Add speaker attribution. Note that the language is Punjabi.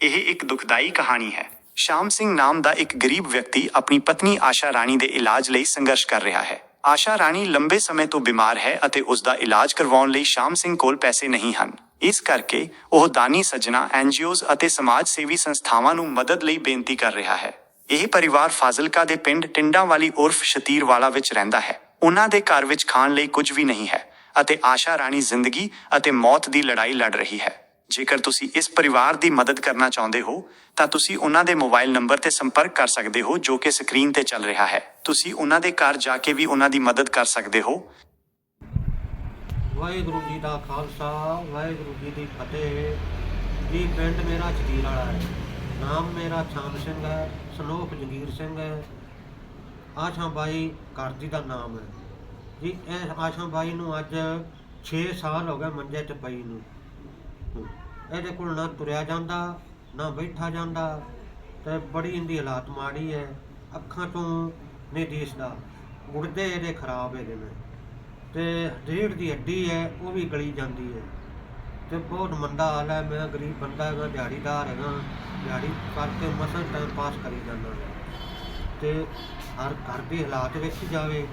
Speaker 1: ਇਹ ਇੱਕ ਦੁਖਦਾਈ ਕਹਾਣੀ ਹੈ। ਸ਼ਾਮ ਸਿੰਘ ਨਾਮ ਦਾ ਇੱਕ ਗਰੀਬ ਵਿਅਕਤੀ ਆਪਣੀ ਪਤਨੀ ਆਸ਼ਾ ਰਾਣੀ ਦੇ ਇਲਾਜ ਲਈ ਸੰਘਰਸ਼ ਕਰ ਰਿਹਾ ਹੈ। ਆਸ਼ਾ ਰਾਣੀ ਲੰਬੇ ਸਮੇਂ ਤੋਂ ਬਿਮਾਰ ਹੈ ਅਤੇ ਉਸ ਦਾ ਇਲਾਜ ਕਰਵਾਉਣ ਲਈ ਸ਼ਾਮ ਸਿੰਘ ਕੋਲ ਪੈਸੇ ਨਹੀਂ ਹਨ। ਇਸ ਕਰਕੇ ਉਹ ਦਾਨੀ ਸੱਜਣਾ ਐਨਜੀਓਜ਼ ਅਤੇ ਸਮਾਜ ਸੇਵੀ ਸੰਸਥਾਵਾਂ ਨੂੰ ਮਦਦ ਲਈ ਬੇਨਤੀ ਕਰ ਰਿਹਾ ਹੈ। ਇਹ ਪਰਿਵਾਰ ਫਾਜ਼ਿਲਕਾ ਦੇ ਪਿੰਡ ਟਿੰਡਾਂ ਵਾਲੀ ਉਰਫ ਸ਼ਤੀਰਵਾਲਾ ਵਿੱਚ ਰਹਿੰਦਾ ਹੈ। ਉਹਨਾਂ ਦੇ ਘਰ ਵਿੱਚ ਖਾਣ ਲਈ ਕੁਝ ਵੀ ਨਹੀਂ ਹੈ ਅਤੇ ਆਸ਼ਾ ਰਾਣੀ ਜ਼ਿੰਦਗੀ ਅਤੇ ਮੌਤ ਦੀ ਲੜਾਈ ਲੜ ਰਹੀ ਹੈ। ਜੇਕਰ ਤੁਸੀਂ ਇਸ ਪਰਿਵਾਰ ਦੀ ਮਦਦ ਕਰਨਾ ਚਾਹੁੰਦੇ ਹੋ, ਤਾਂ ਤੁਸੀਂ ਉਹਨਾਂ ਦੇ ਮੋਬਾਈਲ ਨੰਬਰ ਤੇ ਸੰਪਰਕ ਕਰ ਸਕਦੇ ਹੋ ਜੋ ਕਿ ਸਕਰੀਨ ਤੇ ਚੱਲ ਰਿਹਾ ਹੈ। ਤੁਸੀਂ ਉਹਨਾਂ ਦੇ ਘਰ ਜਾ ਕੇ ਵੀ ਉਹਨਾਂ ਦੀ ਮਦਦ ਕਰ ਸਕਦੇ ਹੋ।
Speaker 2: ਵਾਹਿਗੁਰੂ ਜੀ ਦਾ ਖਾਲਸਾ, ਵਾਹਿਗੁਰੂ ਜੀ ਦੀ ਫਤਿਹ। ਜੀ, ਪਿੰਡ ਮੇਰਾ ਜਗੀਰ ਵਾਲਾ ਹੈ। ਨਾਮ ਮੇਰਾ ਛਾਮ ਸਿੰਘ ਹੈ, ਸਲੋਕ ਜਗੀਰ ਸਿੰਘ ਹੈ। ਆਸ਼ਾ ਬਾਈ ਘਰ ਦਾ ਨਾਮ ਹੈ। ਜੀ, ਇਹ ਆਸ਼ਾ ਬਾਈ ਨੂੰ ਅੱਜ 6 ਸਾਲ ਹੋ ਗਏ ਮੰਜੇ ਤੇ ਪਈ ਨੂੰ। ਇਹਦੇ ਕੋਲ ਨਾ ਤੁਰਿਆ ਜਾਂਦਾ, ਨਾ ਬੈਠਾ ਜਾਂਦਾ। ਤੇ ਬੜੀ ਇਹਦੀ ਹਾਲਾਤ ਮਾੜੀ ਹੈ ਅੱਖਾਂ ਤੋਂ ਨਹੀਂ ਦਿਸਦਾ। ਗੁਰਦੇ ਇਹਦੇ ਖਰਾਬ ਹੈਗੇ ਨੇ। ਤੇ ਰੀੜ ਦੀ ਹੱਡੀ ਹੈ ਉਹ ਵੀ ਗਲੀ ਜਾਂਦੀ ਹੈ ਤੇ ਬਹੁਤ ਮੰਦਾ ਹਾਲ ਹੈ ਮੈਂ ਗਰੀਬ ਬੰਦਾ ਹੈਗਾ, ਦਿਹਾੜੀਦਾਰ ਹੈਗਾ, ਦਿਹਾੜੀ ਕਰਕੇ ਮਸਲ ਟਾਈਮ ਪਾਸ ਕਰੀ ਜਾਂਦਾ। ਤੇ ਹਰ ਘਰ ਦੀ ਹਾਲਾਤ ਵੇਖੀ ਜਾਵੇ